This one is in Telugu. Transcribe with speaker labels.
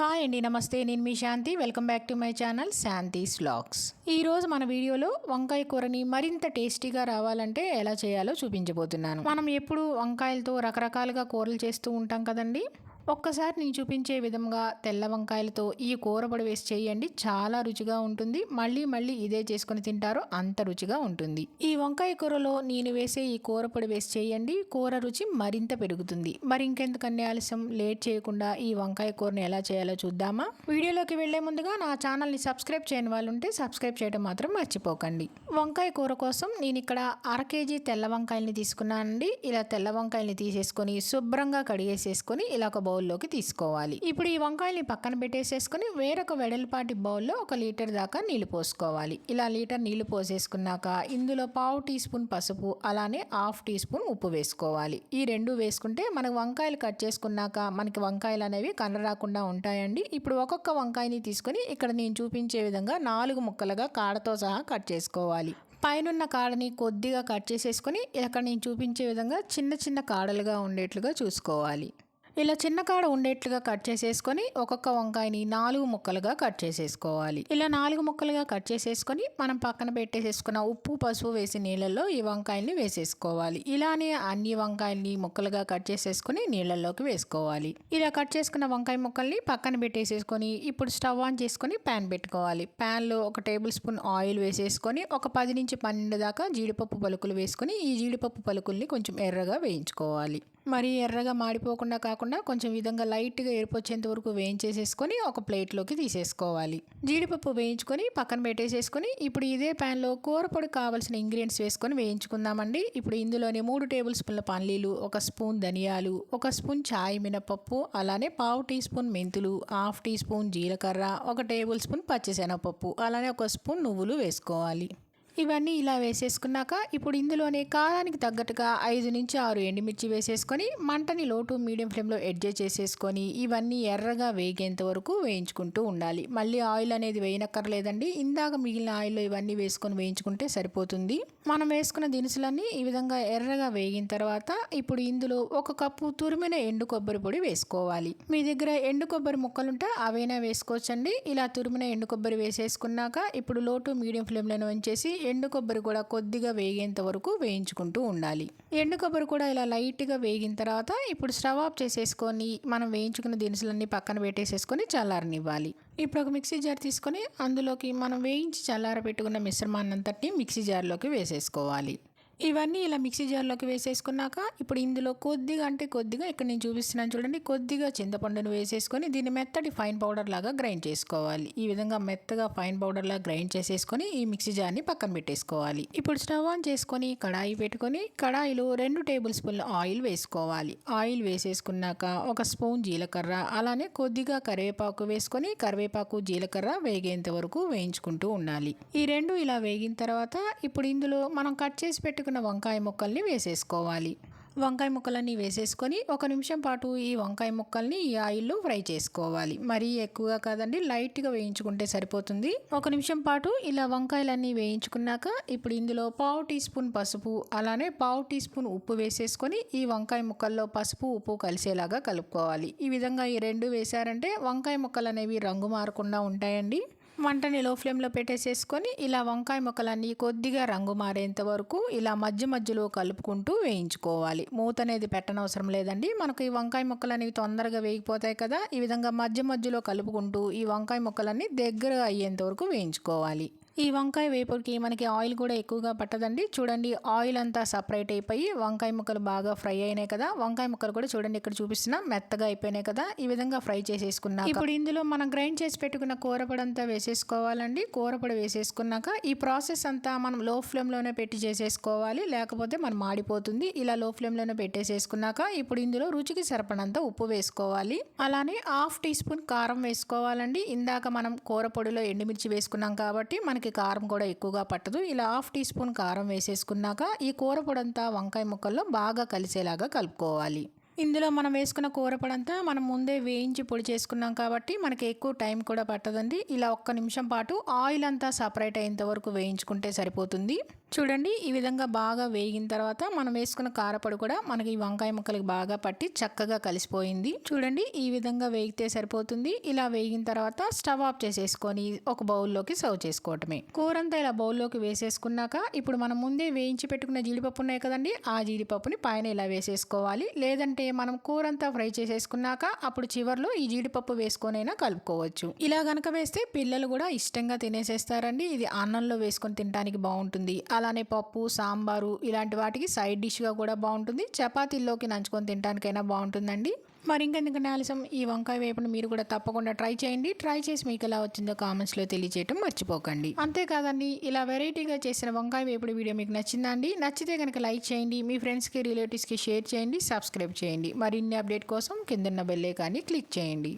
Speaker 1: హాయ్ అండి నమస్తే నేను మీ Shanti. Welcome back to my channel Shanti vlogs ఈరోజు మన వీడియోలో వంకాయ కూరని మరింత టేస్టీగా రావాలంటే ఎలా చేయాలో చూపించబోతున్నాను. మనం ఎప్పుడు వంకాయలతో రకరకాలుగా కూరలు చేస్తూ ఉంటాం కదండి. ఒక్కసారి నేను చూపించే విధంగా తెల్ల వంకాయలతో ఈ కూర పొడి వేసి చేయండి. చాలా రుచిగా ఉంటుంది. మళ్ళీ మళ్ళీ ఇదే చేసుకుని తింటారో అంత రుచిగా ఉంటుంది. ఈ వంకాయ కూరలో నేను వేసే ఈ కూర పొడి వేసి చేయండి. కూర రుచి మరింత పెరుగుతుంది. మరి ఇంకెందుకన్నీ ఆలస్యం? లేట్ చేయకుండా ఈ వంకాయ కూరని ఎలా చేయాలో చూద్దామా? వీడియోలోకి వెళ్ళే ముందుగా నా ఛానల్ని సబ్స్క్రైబ్ చేయని వాళ్ళు ఉంటే సబ్స్క్రైబ్ చేయడం మాత్రం మర్చిపోకండి. వంకాయ కూర కోసం నేను ఇక్కడ అర కేజీ తెల్ల వంకాయల్ని తీసుకున్నానండి. ఇలా తెల్ల వంకాయల్ని తీసేసుకొని శుభ్రంగా కడిగేసేసుకొని ఇలా ఒక బౌల్లోకి తీసుకోవాలి. ఇప్పుడు ఈ వంకాయల్ని పక్కన పెట్టేసేసుకొని వేరొక వెడల్పాటి బౌల్లో ఒక లీటర్ దాకా నీళ్ళు పోసుకోవాలి. ఇలా లీటర్ నీళ్ళు పోసేసుకున్నాక ఇందులో పావు టీ స్పూన్ పసుపు అలానే హాఫ్ టీ స్పూన్ ఉప్పు వేసుకోవాలి. ఈ రెండు వేసుకుంటే మనకు వంకాయలు కట్ చేసుకున్నాక మనకి వంకాయలు అనేవి కనరాకుండా ఉంటాయండి. ఇప్పుడు ఒక్కొక్క వంకాయని తీసుకొని ఇక్కడ నేను చూపించే విధంగా నాలుగు ముక్కలుగా కాడతో సహా కట్ చేసుకోవాలి. పైనున్న కాడని కొద్దిగా కట్ చేసేసుకొని ఇక్కడ నేను చూపించే విధంగా చిన్న చిన్న కాడలుగా ఉండేట్లుగా చూసుకోవాలి. ఇలా చిన్న కాడ ఉండేట్లుగా కట్ చేసేసుకొని ఒక్కొక్క వంకాయని నాలుగు ముక్కలుగా కట్ చేసేసుకోవాలి. ఇలా నాలుగు ముక్కలుగా కట్ చేసేసుకొని మనం పక్కన పెట్టేసేసుకున్న ఉప్పు పసుపు వేసి నీళ్ళల్లో ఈ వంకాయల్ని వేసేసుకోవాలి. ఇలానే అన్ని వంకాయల్ని ముక్కలుగా కట్ చేసేసుకొని నీళ్ళల్లోకి వేసుకోవాలి. ఇలా కట్ చేసుకున్న వంకాయ ముక్కల్ని పక్కన పెట్టేసేసుకొని ఇప్పుడు స్టవ్ ఆన్ చేసుకొని ప్యాన్ పెట్టుకోవాలి. ప్యాన్లో ఒక టేబుల్ స్పూన్ ఆయిల్ వేసేసుకొని ఒక పది నుంచి పన్నెండు దాకా జీడిపప్పు పలుకులు వేసుకొని ఈ జీడిపప్పు పలుకుల్ని కొంచెం ఎర్రగా వేయించుకోవాలి. మరి ఎర్రగా మాడిపోకుండా కాకుండా కొంచెం విధంగా లైట్గా ఎరిపొచ్చేంత వరకు వేయించేసేసుకొని ఒక ప్లేట్లోకి తీసేసుకోవాలి. జీడిపప్పు వేయించుకొని పక్కన పెట్టేసేసుకొని ఇప్పుడు ఇదే ప్యాన్లో కూర పొడి కావాల్సిన ఇంగ్రీడియంట్స్ వేసుకొని వేయించుకుందామండి. ఇప్పుడు ఇందులోనే మూడు టేబుల్ స్పూన్ల పల్లీలు ఒక స్పూన్ ధనియాలు ఒక స్పూన్ చాయ్ మినపప్పు అలానే పావు టీ స్పూన్ మెంతులు హాఫ్ టీ స్పూన్ జీలకర్ర ఒక టేబుల్ స్పూన్ పచ్చిశనగపప్పు అలానే ఒక స్పూన్ నువ్వులు వేసుకోవాలి. ఇవన్నీ ఇలా వేసేసుకున్నాక ఇప్పుడు ఇందులోనే కారానికి తగ్గట్టుగా ఐదు నుంచి ఆరు ఎండుమిర్చి వేసేసుకొని మంటని లోటు మీడియం ఫ్లేమ్లో అడ్జస్ట్ చేసేసుకొని ఇవన్నీ ఎర్రగా వేగేంత వరకు వేయించుకుంటూ ఉండాలి. మళ్ళీ ఆయిల్ అనేది వేయనక్కర్లేదండి. ఇందాక మిగిలిన ఆయిల్లో ఇవన్నీ వేసుకొని వేయించుకుంటే సరిపోతుంది. మనం వేసుకున్న దినుసులన్నీ ఈ విధంగా ఎర్రగా వేగిన తర్వాత ఇప్పుడు ఇందులో ఒక కప్పు తురిమిన ఎండు కొబ్బరి పొడి వేసుకోవాలి. మీ దగ్గర ఎండు కొబ్బరి ముక్కలుంటే అవైనా వేసుకోవచ్చండి? ఇలా తురిమిన ఎండు కొబ్బరి వేసేసుకున్నాక ఇప్పుడు లోటు మీడియం ఫ్లేమ్లో ఉంచేసి ఎండు కొబ్బరి కూడా కొద్దిగా వేగేంత వరకు వేయించుకుంటూ ఉండాలి. ఎండు కొబ్బరి కూడా ఇలా లైట్గా వేగిన తర్వాత ఇప్పుడు స్టవ్ ఆఫ్ చేసేసుకొని మనం వేయించుకున్న దినుసులన్నీ పక్కన పెట్టేసేసుకొని చల్లారనివ్వాలి. ఇప్పుడు ఒక మిక్సీ జార్ తీసుకొని అందులోకి మనం వేయించి చల్లార పెట్టుకున్న మిశ్రమాన్నంతటిని మిక్సీ జార్లోకి వేసేసుకోవాలి. ఇవన్నీ ఇలా మిక్సీ జార్లోకి వేసేసుకున్నాక ఇప్పుడు ఇందులో కొద్దిగా అంటే కొద్దిగా ఇక్కడ నేను చూపిస్తున్నాను చూడండి కొద్దిగా చింతపండును వేసేసుకొని దీన్ని మెత్తటి ఫైన్ పౌడర్ లాగా గ్రైండ్ చేసుకోవాలి. ఈ విధంగా మెత్తగా ఫైన్ పౌడర్ లాగా గ్రైండ్ చేసేసుకొని ఈ మిక్సీ జార్ని పక్కన పెట్టేసుకోవాలి. ఇప్పుడు స్టవ్ ఆన్ చేసుకొని కడాయి పెట్టుకొని కడాయిలో రెండు టేబుల్ స్పూన్ల ఆయిల్ వేసుకోవాలి. ఆయిల్ వేసేసుకున్నాక ఒక స్పూన్ జీలకర్ర అలానే కొద్దిగా కరివేపాకు వేసుకొని కరివేపాకు జీలకర్ర వేగేంత వరకు వేయించుకుంటూ ఉండాలి. ఈ రెండు ఇలా వేగిన తర్వాత ఇప్పుడు ఇందులో మనం కట్ చేసి పెట్టుకున్న వంకాయ ముక్కల్ని వేసేసుకోవాలి. వంకాయ ముక్కలన్నీ వేసేసుకొని ఒక నిమిషం పాటు ఈ వంకాయ ముక్కల్ని ఈ ఆయిల్లో ఫ్రై చేసుకోవాలి. మరీ ఎక్కువగా కాదండి లైట్గా వేయించుకుంటే సరిపోతుంది. ఒక నిమిషం పాటు ఇలా వంకాయలన్నీ వేయించుకున్నాక ఇప్పుడు ఇందులో పావు టీ స్పూన్ పసుపు అలానే పావు టీ స్పూన్ ఉప్పు వేసేసుకొని ఈ వంకాయ ముక్కల్లో పసుపు ఉప్పు కలిసేలాగా కలుపుకోవాలి. ఈ విధంగా ఈ రెండు వేశారంటే వంకాయ ముక్కలు అనేవి రంగు మారకుండా ఉంటాయండి. వంటని లో ఫ్లేమ్లో పెట్టేసేసుకొని ఇలా వంకాయ ముక్కలన్నీ కొద్దిగా రంగు మారేంత వరకు ఇలా మధ్య మధ్యలో కలుపుకుంటూ వేయించుకోవాలి. మూత అనేది పెట్టనవసరం లేదండి. మనకు ఈ వంకాయ ముక్కలు అనేవి తొందరగా వేగిపోతాయి కదా! ఈ విధంగా మధ్య మధ్యలో కలుపుకుంటూ ఈ వంకాయ ముక్కలన్నీ దగ్గర అయ్యేంత వరకు వేయించుకోవాలి. ఈ వంకాయ వేపుడికి మనకి ఆయిల్ కూడా ఎక్కువగా పట్టదండి. చూడండి ఆయిల్ అంతా సపరేట్ అయిపోయి వంకాయ ముక్కలు బాగా ఫ్రై అయినాయి కదా. వంకాయ ముక్కలు కూడా చూడండి ఇక్కడ చూపిస్తున్నా మెత్తగా అయిపోయినాయి కదా. ఈ విధంగా ఫ్రై చేసేసుకున్నా ఇప్పుడు ఇందులో మనం గ్రైండ్ చేసి పెట్టుకున్న కూరపొడి అంతా వేసేసుకోవాలండి. కూరపొడి వేసేసుకున్నాక ఈ ప్రాసెస్ అంతా మనం లో ఫ్లేమ్లోనే పెట్టి చేసేసుకోవాలి. లేకపోతే మనం మాడిపోతుంది. ఇలా లో ఫ్లేమ్లోనే పెట్టేసేసుకున్నాక ఇప్పుడు ఇందులో రుచికి సరిపడంత ఉప్పు వేసుకోవాలి. అలానే హాఫ్ టీ స్పూన్ కారం వేసుకోవాలండి. ఇందాక మనం కూర పొడిలో ఎండుమిర్చి వేసుకున్నాం కాబట్టి మనకి మనకి కారం కూడా ఎక్కువగా పట్టదు. ఇలా హాఫ్ టీ స్పూన్ కారం వేసేసుకున్నాక ఈ కూర పొడంతా వంకాయ ముక్కల్లో బాగా కలిసేలాగా కలుపుకోవాలి. ఇందులో మనం వేసుకున్న కూరపడంతా మనం ముందే వేయించి పొడి చేసుకున్నాం కాబట్టి మనకి ఎక్కువ టైం కూడా పట్టదండి. ఇలా ఒక్క నిమిషం పాటు ఆయిల్ అంతా సపరేట్ అయ్యేంత వరకు వేయించుకుంటే సరిపోతుంది. చూడండి ఈ విధంగా బాగా వేగిన తర్వాత మనం వేసుకున్న కారపొడి కూడా మనకి వంకాయ ముక్కలకి బాగా పట్టి చక్కగా కలిసిపోయింది. చూడండి ఈ విధంగా వేగితే సరిపోతుంది. ఇలా వేగిన తర్వాత స్టవ్ ఆఫ్ చేసేసుకొని ఒక బౌల్లోకి సర్వ్ చేసుకోవటమే. కూర అంతా ఇలా బౌల్లోకి వేసేసుకున్నాక ఇప్పుడు మనం ముందే వేయించి పెట్టుకున్న జీడిపప్పు ఉన్నాయి కదండి ఆ జీడిపప్పుని పైన ఇలా వేసేసుకోవాలి. లేదంటే మనం కూర అంతా ఫ్రై చేసేసుకున్నాక అప్పుడు చివర్లో ఈ జీడిపప్పు వేసుకొనైనా కలుపుకోవచ్చు. ఇలా గనక వేస్తే పిల్లలు కూడా ఇష్టంగా తినేసేస్తారండి. ఇది అన్నంలో వేసుకొని తినడానికి బాగుంటుంది. అలానే పప్పు సాంబారు ఇలాంటి వాటికి సైడ్ డిష్గా కూడా బాగుంటుంది. చపాతీల్లోకి నంచుకొని తినడానికైనా బాగుంటుందండి. మరి ఇంకెందుకంటే ఆలస్యం? ఈ వంకాయ వేపును మీరు కూడా తప్పకుండా ట్రై చేయండి. ట్రై చేసి మీకు ఎలా వచ్చిందో కామెంట్స్లో తెలియజేయటం మర్చిపోకండి. అంతేకాదండి ఇలా వెరైటీగా చేసిన వంకాయ వేపుడు వీడియో మీకు నచ్చిందా అండి? నచ్చితే కనుక లైక్ చేయండి. మీ ఫ్రెండ్స్కి రిలేటివ్స్కి షేర్ చేయండి. సబ్స్క్రైబ్ చేయండి. మరిన్ని అప్డేట్ కోసం కిందన్న బెల్లే కానీ క్లిక్ చేయండి.